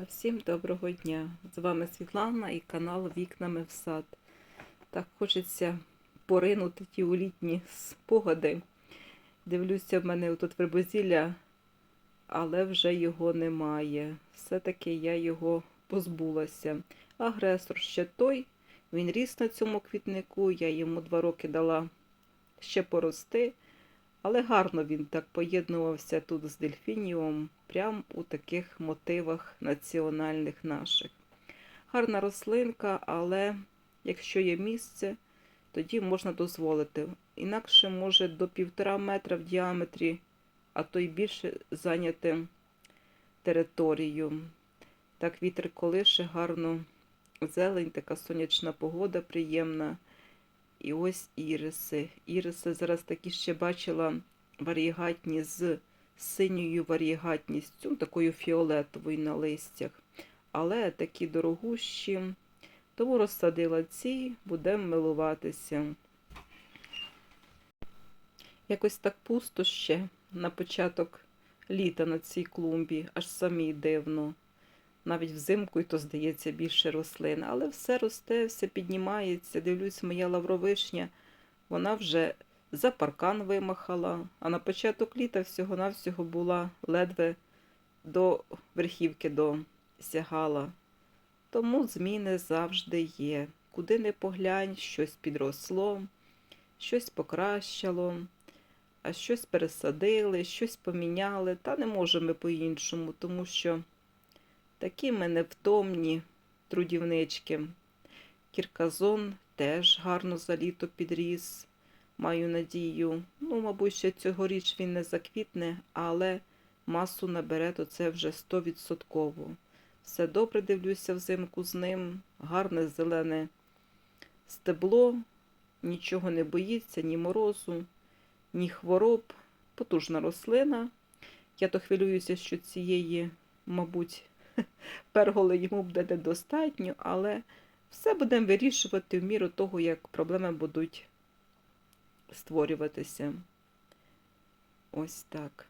Всім доброго дня! З вами Світлана і канал Вікнами в сад. Так хочеться поринути ті у літні спогади. Дивлюся, в мене тут вербозілля, але вже його немає. Все-таки я його позбулася. Агресор ще той, він ріс на цьому квітнику, я йому два роки дала ще порости. Але гарно він так поєднувався тут з дельфініум, прямо у таких мотивах національних наших. Гарна рослинка, але якщо є місце, тоді можна дозволити. Інакше може до півтора метра в діаметрі, а то й більше зайняти територію. Так вітер колише, гарно зелень, така сонячна погода приємна. І ось іриси. Іриси зараз такі ще бачила варігатні з синьою варігатністю, ну, такою фіолетовою на листях. Але такі дорогущі. Тому розсадила ці, будемо милуватися. Якось так пусто ще на початок літа на цій клумбі, аж самі дивно. Навіть взимку, і то здається більше рослин. Але все росте, все піднімається. Дивлюсь, моя лавровишня, вона вже за паркан вимахала, а на початок літа всього-навсього була ледве до верхівки досягала. Тому зміни завжди є. Куди не поглянь, щось підросло, щось покращало, а щось пересадили, щось поміняли. Та не можемо по-іншому, тому що. Такі ми невтомні трудівнички. Кірказон теж гарно за літо підріс, маю надію. Ну, мабуть, ще цьогоріч він не заквітне, але масу набере, то це вже стовідсотково. Все добре дивлюся взимку з ним, гарне зелене стебло, нічого не боїться, ні морозу, ні хвороб, потужна рослина. Я то хвилююся, що цієї, мабуть, перголи йому буде недостатньо, але все будемо вирішувати в міру того, як проблеми будуть створюватися. Ось так.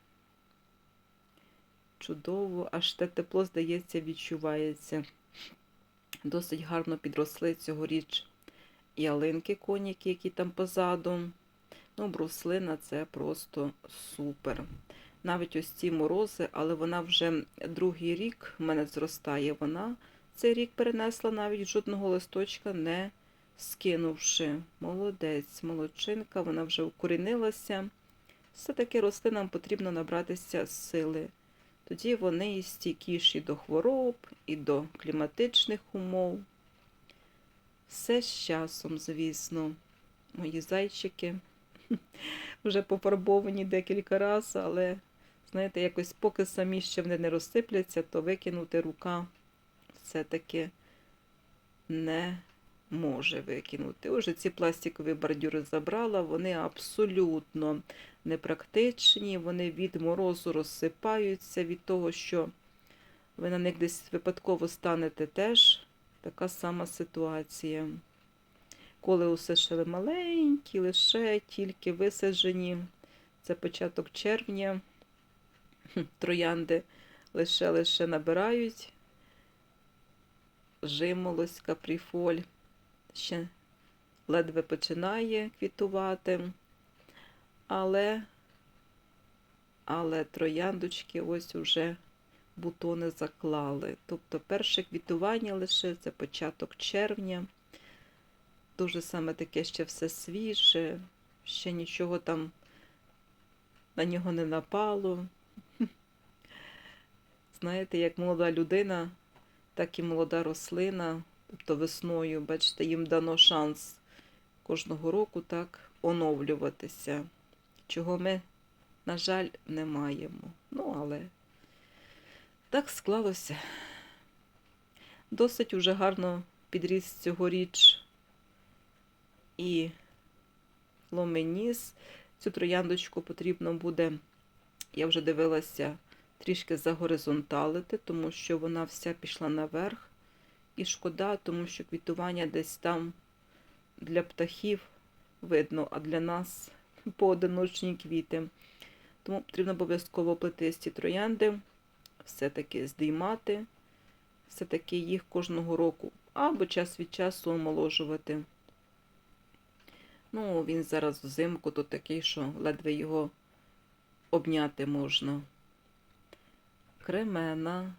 Чудово, аж те тепло, здається, відчувається. Досить гарно підросли цьогоріч ялинки коніки, які там позаду. Ну, бруслина це просто супер навіть ось ці морози, але вона вже другий рік в мене зростає. Вона цей рік перенесла навіть жодного листочка, не скинувши. Молодець, молодчинка, вона вже укорінилася. Все-таки рослинам потрібно набратися сили. Тоді вони і стійкіші до хвороб, і до кліматичних умов. Все з часом, звісно, мої зайчики вже пофарбовані декілька разів, але Знаєте, якось поки самі ще вони не розсипляться, то викинути рука все-таки не може викинути. Уже ці пластикові бордюри забрала, вони абсолютно непрактичні, вони від морозу розсипаються, від того, що ви на них десь випадково станете теж така сама ситуація. Коли усе ще маленькі, лише тільки висаджені, це початок червня троянди лише-лише набирають, жимолость, капріфоль, ще ледве починає квітувати, але, але трояндочки ось уже бутони заклали. Тобто перше квітування лише це початок червня. Дуже саме таке ще все свіже, ще нічого там на нього не напало знаєте, як молода людина, так і молода рослина, тобто весною, бачите, їм дано шанс кожного року так оновлюватися, чого ми, на жаль, не маємо. Ну, але так склалося. Досить уже гарно підріс цьогоріч і ломеніс. Цю трояндочку потрібно буде, я вже дивилася, трішки загоризонталити, тому що вона вся пішла наверх. І шкода, тому що квітування десь там для птахів видно, а для нас поодиночні квіти. Тому потрібно обов'язково плетисті троянди, все-таки здіймати, все-таки їх кожного року або час від часу омоложувати. Ну, він зараз взимку то такий, що ледве його обняти можна. Кремена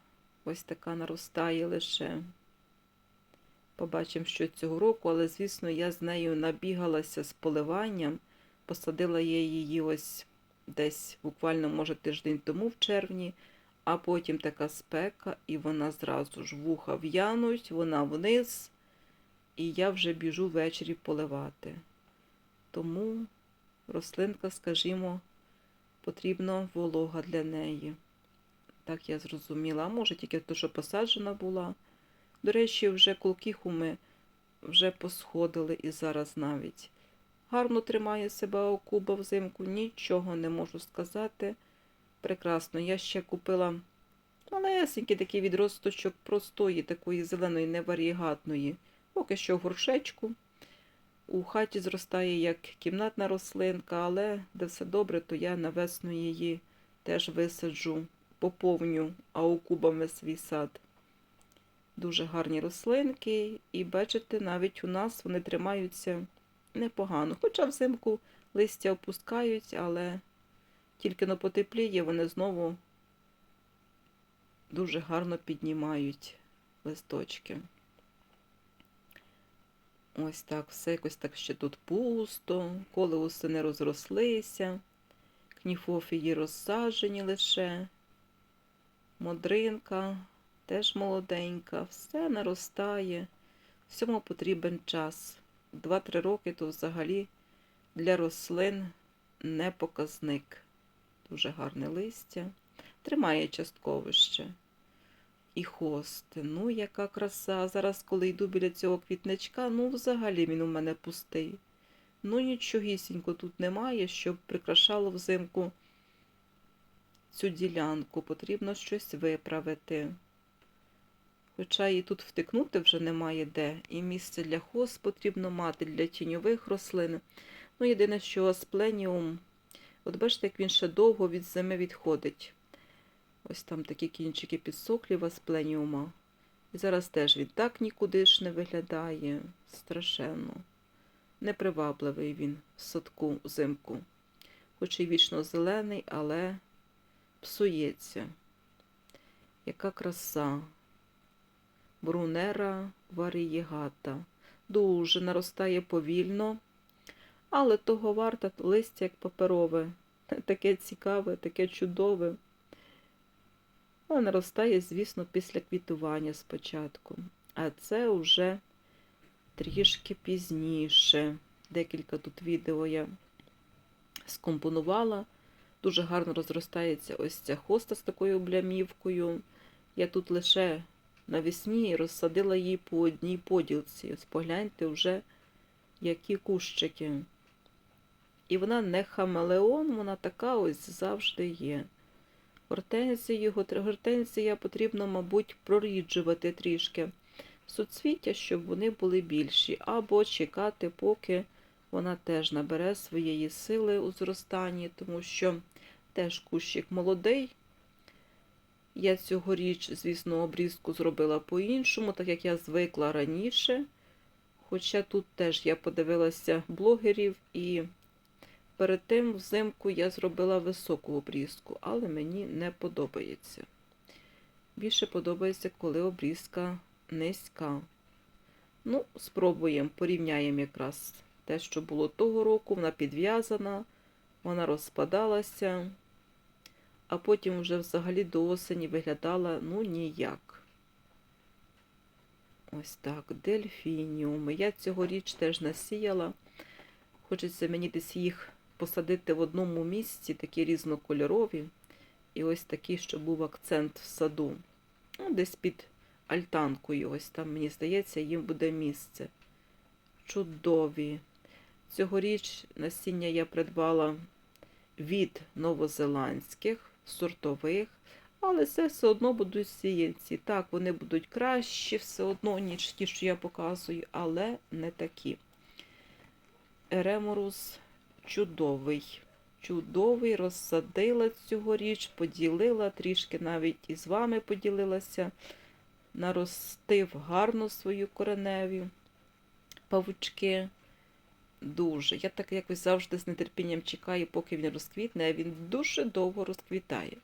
ось така наростає лише. Побачимо, що цього року, але, звісно, я з нею набігалася з поливанням. Посадила я її ось десь буквально, може, тиждень тому в червні, а потім така спека, і вона зразу ж вуха в'януть, вона вниз, і я вже біжу ввечері поливати. Тому рослинка, скажімо, потрібна волога для неї. Так я зрозуміла. А може тільки те, що посаджена була. До речі, вже колкіхуми вже посходили і зараз навіть. Гарно тримає себе окуба взимку, нічого не можу сказати. Прекрасно. Я ще купила малесенький такий відросточок простої, такої зеленої, неварігатної. Поки що горшечку. У хаті зростає як кімнатна рослинка, але де все добре, то я на весну її теж висаджу, поповню аукубами свій сад. Дуже гарні рослинки, і бачите, навіть у нас вони тримаються непогано. Хоча взимку листя опускають, але тільки на потепліє вони знову дуже гарно піднімають листочки. Ось так, все якось так ще тут пусто, колеуси не розрослися, кніфофії розсаджені лише, модринка теж молоденька, все наростає, всьому потрібен час. Два-три роки то взагалі для рослин не показник. Дуже гарне листя. Тримає частково ще. І хости. Ну, яка краса. Зараз, коли йду біля цього квітничка, ну, взагалі він у мене пустий. Ну, нічогісінько тут немає, щоб прикрашало взимку цю ділянку. Потрібно щось виправити. Хоча і тут втикнути вже немає де. І місце для хост потрібно мати, для тіньових рослин. Ну, єдине, що аспленіум, от бачите, як він ще довго від зими відходить. Ось там такі кінчики підсохлі в аспленіума. І зараз теж він так нікуди ж не виглядає. Страшенно. Непривабливий він в садку взимку. Хоч і вічно зелений, але псується. Яка краса. Брунера варієгата. Дуже наростає повільно, але того варто листя як паперове. Таке цікаве, таке чудове. Але наростає, звісно, після квітування спочатку. А це вже трішки пізніше. Декілька тут відео я скомпонувала. Дуже гарно розростається ось ця хоста з такою облямівкою. Я тут лише навесні розсадила її по одній поділці. Ось погляньте вже, які кущики. І вона не хамелеон, вона така ось завжди є. Гортензії, гортензія потрібно, мабуть, проріджувати трішки суцвіття, щоб вони були більші, або чекати, поки вона теж набере своєї сили у зростанні, тому що теж кущик молодий. Я цьогоріч, звісно, обрізку зробила по-іншому, так як я звикла раніше. Хоча тут теж я подивилася блогерів і перед тим взимку я зробила високу обрізку, але мені не подобається. Більше подобається, коли обрізка низька. Ну, спробуємо, порівняємо якраз те, що було того року, вона підв'язана, вона розпадалася, а потім вже взагалі до осені виглядала ну ніяк. Ось так, дельфініуми. Я цьогоріч теж насіяла. Хочеться мені десь їх посадити в одному місці, такі різнокольорові. І ось такий, щоб був акцент в саду. Ну, Десь під альтанкою. Ось там, мені здається, їм буде місце. Чудові. Цьогоріч насіння я придбала від новозеландських, сортових, але це все одно будуть сіянці. Так, вони будуть кращі все одно, ніж ті, що я показую, але не такі. Ереморус чудовий. Чудовий, розсадила цьогоріч, поділила, трішки навіть із вами поділилася. наростив гарно свою кореневі павучки. Дуже. Я так якось завжди з нетерпінням чекаю, поки він розквітне, а він дуже довго розквітає.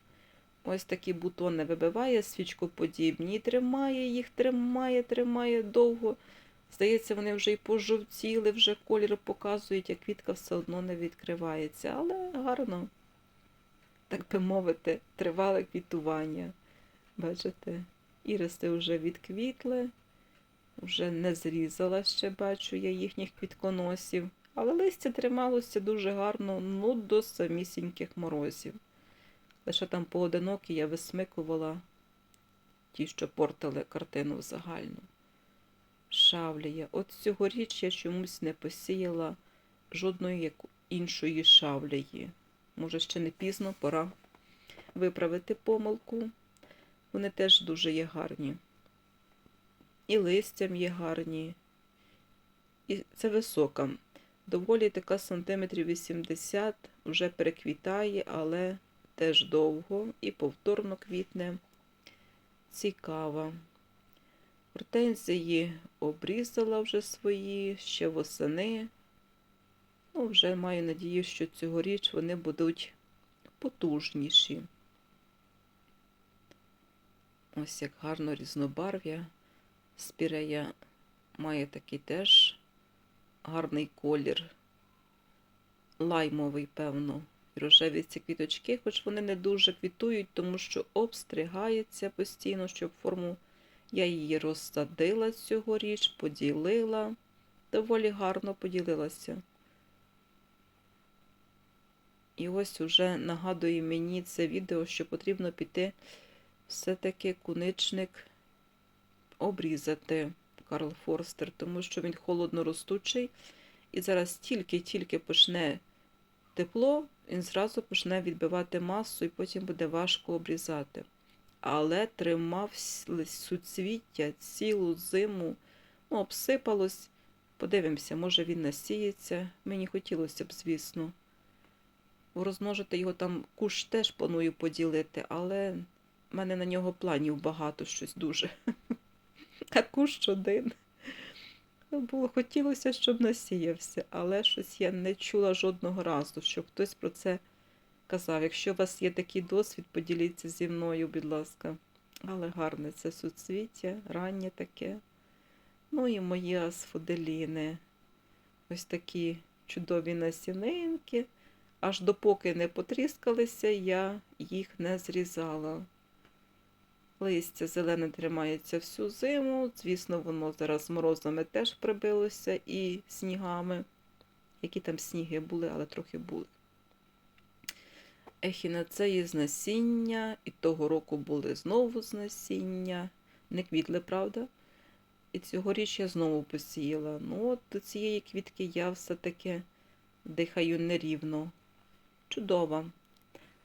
Ось такі бутони вибиває, свічкоподібні, і тримає їх, тримає, тримає довго. Здається, вони вже й пожовтіли, вже колір показують, а квітка все одно не відкривається. Але гарно, так би мовити, тривале квітування. Бачите, іриси вже відквітли, вже не зрізала ще, бачу я їхніх квітконосів. Але листя трималося дуже гарно, ну до самісіньких морозів. Лише там поодинокі я висмикувала ті, що портили картину в загальну. Шавлія. От цьогоріч я чомусь не посіяла жодної іншої шавлії. Може, ще не пізно, пора виправити помилку. Вони теж дуже є гарні. І листям є гарні. І це висока. Доволі така сантиметрів 80, вже переквітає, але теж довго і повторно квітне. Цікава. Гортензії обрізала вже свої, ще восени. Ну, вже маю надію, що цьогоріч вони будуть потужніші. Ось як гарно різнобарв'я. Спірея має такий теж гарний колір. Лаймовий, певно. Рожеві ці квіточки, хоч вони не дуже квітують, тому що обстригається постійно, щоб форму я її розсадила цьогоріч, поділила. Доволі гарно поділилася. І ось уже нагадує мені це відео, що потрібно піти все-таки куничник обрізати Карл Форстер, тому що він холодно ростучий. І зараз тільки-тільки почне тепло, він зразу почне відбивати масу, і потім буде важко обрізати. Але тримав суцвіття цілу зиму, ну, обсипалось. Подивимося, може він насіється. Мені хотілося б, звісно. Розмножити його там куш теж планую поділити, але в мене на нього планів багато щось дуже. А кущ один. Ну, Було хотілося, щоб насіявся, але щось я не чула жодного разу, щоб хтось про це казав. Якщо у вас є такий досвід, поділіться зі мною, будь ласка. Але гарне це суцвіття, раннє таке. Ну і мої асфоделіни. Ось такі чудові насінинки. Аж допоки не потріскалися, я їх не зрізала. Листя зелене тримається всю зиму. Звісно, воно зараз морозами теж прибилося і снігами. Які там сніги були, але трохи були. Ехінацеї з насіння, і того року були знову з насіння. Не квітли, правда? І цьогоріч я знову посіяла. Ну, от до цієї квітки я все-таки дихаю нерівно. Чудова.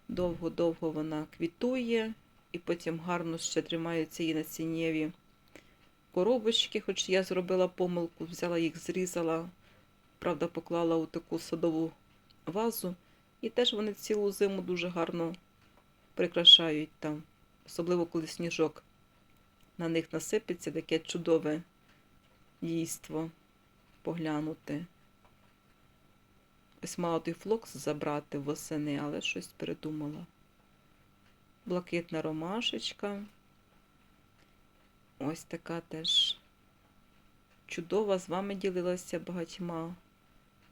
Довго-довго вона квітує, і потім гарно ще тримаються її насіннєві коробочки, хоч я зробила помилку, взяла їх, зрізала, правда, поклала у таку садову вазу. І теж вони цілу зиму дуже гарно прикрашають там, особливо коли сніжок на них насипеться, таке чудове дійство поглянути. Ось мала той флокс забрати восени, але щось передумала. Блакитна ромашечка. Ось така теж чудова, з вами ділилася багатьма.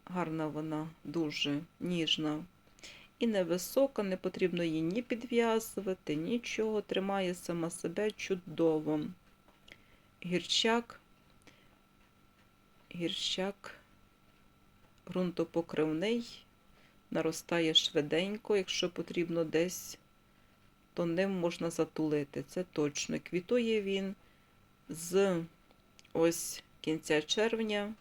Гарна вона, дуже ніжна. І невисока, не потрібно її ні підв'язувати, нічого. Тримає сама себе чудово. Гірчак, гірчак ґрунтопокривний, наростає швиденько, якщо потрібно десь, то ним можна затулити. Це точно. Квітує він з ось кінця червня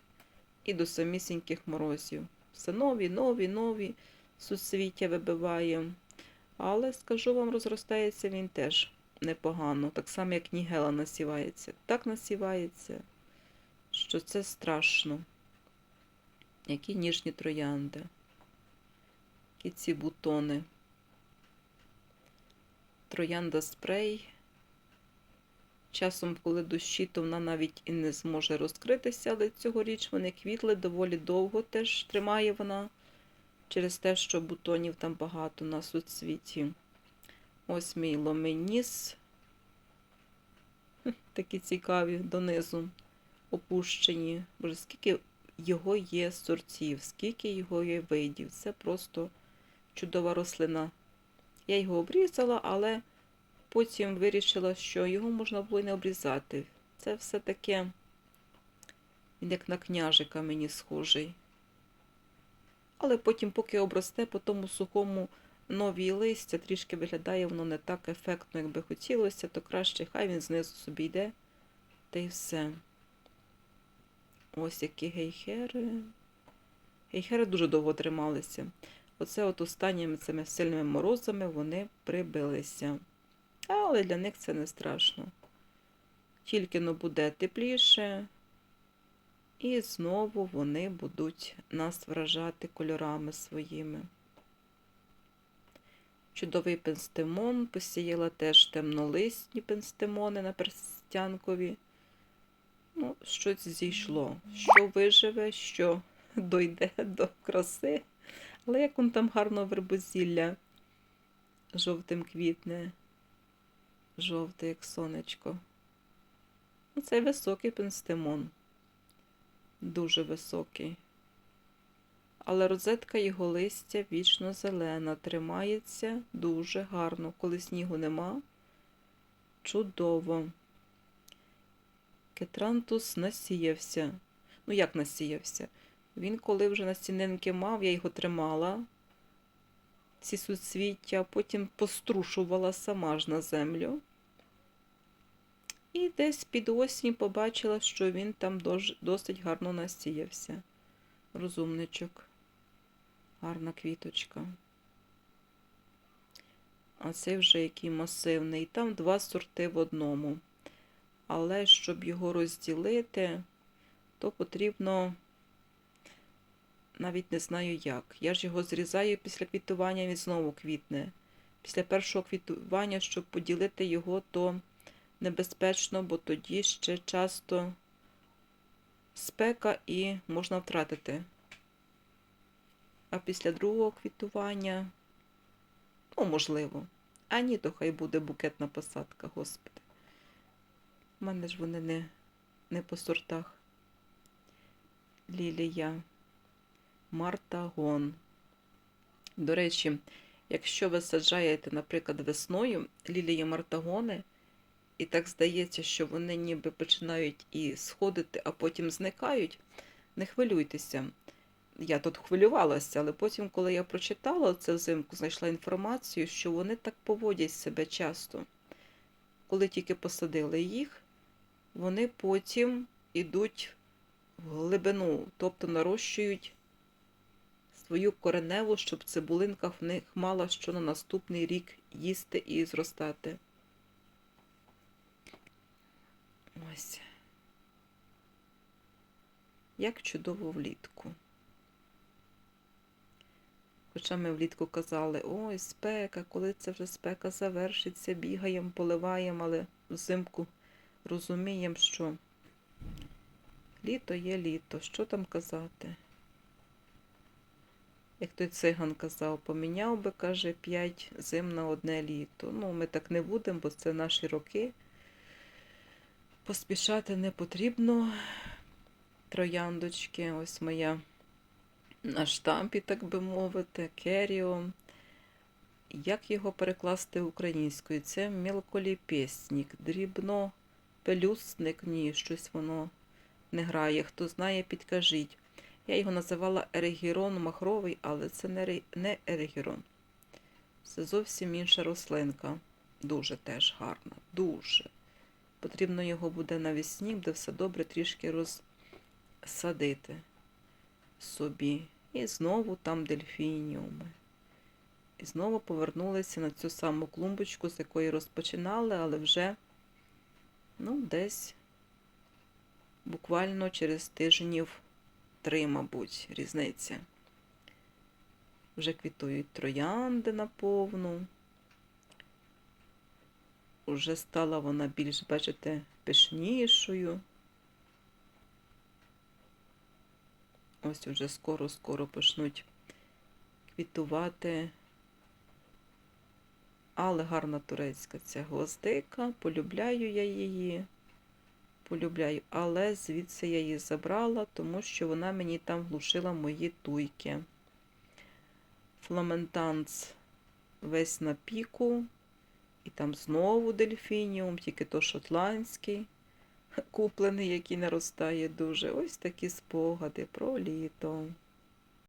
і до самісіньких морозів. Все нові, нові, нові суцвіття вибиває. Але, скажу вам, розростається він теж непогано. Так само, як Нігела насівається. Так насівається, що це страшно. Які ніжні троянди. Які ці бутони. Троянда спрей. Часом, коли дощі, то вона навіть і не зможе розкритися, але цьогоріч вони квітли доволі довго теж тримає вона через те, що бутонів там багато на суцвіті. Ось мій ломеніс. Такі цікаві донизу опущені. Боже, скільки його є сортів, скільки його є видів. Це просто чудова рослина. Я його обрізала, але потім вирішила, що його можна було й не обрізати. Це все таке, він як на княжика мені схожий. Але потім, поки обросте, по тому сухому нові листя, трішки виглядає воно не так ефектно, як би хотілося, то краще хай він знизу собі йде, та й все. Ось які гейхери. Гейхери дуже довго трималися. Оце от останніми цими сильними морозами вони прибилися. Але для них це не страшно. Тільки но буде тепліше, і знову вони будуть нас вражати кольорами своїми. Чудовий пенстемон, посіяла теж темнолисні пенстемони на перстянкові. Ну, щось зійшло. Що виживе, що дойде до краси. Але як он там гарно вербозілля жовтим квітне, жовте, як сонечко. Ну, Цей високий пенстемон. Дуже високий. Але розетка його листя вічно зелена, тримається дуже гарно. Коли снігу нема, чудово. Кетрантус насіявся. Ну, як насіявся? Він, коли вже настінинки мав, я його тримала, ці суцвіття, потім пострушувала сама ж на землю. І десь під осінь побачила, що він там досить гарно насіявся. Розумничок. Гарна квіточка. А цей вже який масивний. Там два сорти в одному. Але щоб його розділити, то потрібно навіть не знаю як. Я ж його зрізаю після квітування, він знову квітне. Після першого квітування, щоб поділити його, то небезпечно, бо тоді ще часто спека і можна втратити. А після другого квітування, ну, можливо. А ні, то хай буде букетна посадка, господи. У мене ж вони не, не по сортах. Лілія. Мартагон. До речі, якщо ви саджаєте, наприклад, весною лілії мартагони, і так здається, що вони ніби починають і сходити, а потім зникають, не хвилюйтеся. Я тут хвилювалася, але потім, коли я прочитала це взимку, знайшла інформацію, що вони так поводять себе часто. Коли тільки посадили їх, вони потім йдуть в глибину, тобто нарощують свою кореневу, щоб цибулинка в них мала що на наступний рік їсти і зростати. Ось. Як чудово влітку. Хоча ми влітку казали, ой, спека, коли це вже спека завершиться, бігаємо, поливаємо, але взимку розуміємо, що літо є літо. Що там казати? Як той циган казав, поміняв би, каже, п'ять зим на одне літо. Ну, ми так не будемо, бо це наші роки. Поспішати не потрібно. Трояндочки, ось моя на штампі, так би мовити, керіо. Як його перекласти українською? Це мілколіпєснік, дрібнопелюсник, ні, щось воно не грає. Хто знає, підкажіть. Я його називала ерегірон махровий, але це не, ерегірон. Це зовсім інша рослинка. Дуже теж гарна. Дуже. Потрібно його буде навесні, де все добре трішки розсадити собі. І знову там дельфініуми. І знову повернулися на цю саму клумбочку, з якої розпочинали, але вже ну, десь буквально через тижнів три, мабуть, різниця. Вже квітують троянди наповну. Уже стала вона більш, бачите, пишнішою. Ось уже скоро-скоро почнуть квітувати. Але гарна турецька ця гвоздика. Полюбляю я її. Полюбляю, але звідси я її забрала, тому що вона мені там глушила мої туйки. Фламентанц весь на піку. І там знову дельфініум, тільки то шотландський, куплений, який наростає дуже. Ось такі спогади про літо.